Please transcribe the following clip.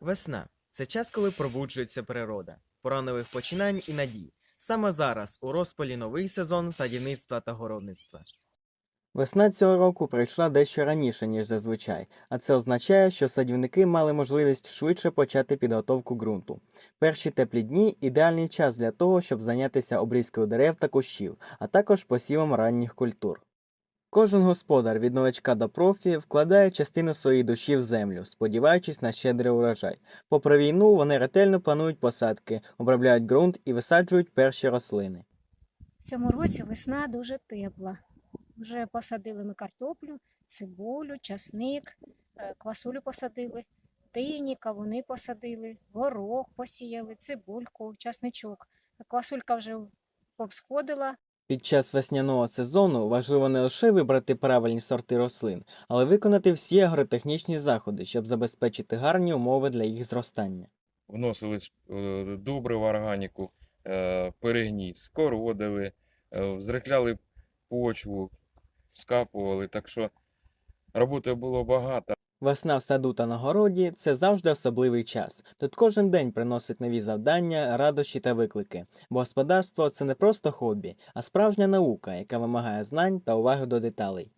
Весна це час, коли пробуджується природа, пора нових починань і надій. Саме зараз у розпалі новий сезон садівництва та городництва. Весна цього року прийшла дещо раніше, ніж зазвичай, а це означає, що садівники мали можливість швидше почати підготовку ґрунту. Перші теплі дні ідеальний час для того, щоб зайнятися обрізкою дерев та кущів, а також посівом ранніх культур. Кожен господар від новачка до профі вкладає частину своєї душі в землю, сподіваючись на щедрий урожай. Попри війну, вони ретельно планують посадки, обробляють ґрунт і висаджують перші рослини. В цьому році весна дуже тепла. Вже посадили ми картоплю, цибулю, часник, е, квасолю посадили, дині, кавуни посадили, горох посіяли, цибульку, часничок. Квасолька вже повсходила, Під час весняного сезону важливо не лише вибрати правильні сорти рослин, але виконати всі агротехнічні заходи, щоб забезпечити гарні умови для їх зростання. вносили е, добрив органіку, е, перегній, скородили, е, почву, скапували. Так що роботи було багато. Весна в саду та на городі це завжди особливий час. Тут кожен день приносить нові завдання, радощі та виклики. Бо господарство це не просто хобі, а справжня наука, яка вимагає знань та уваги до деталей.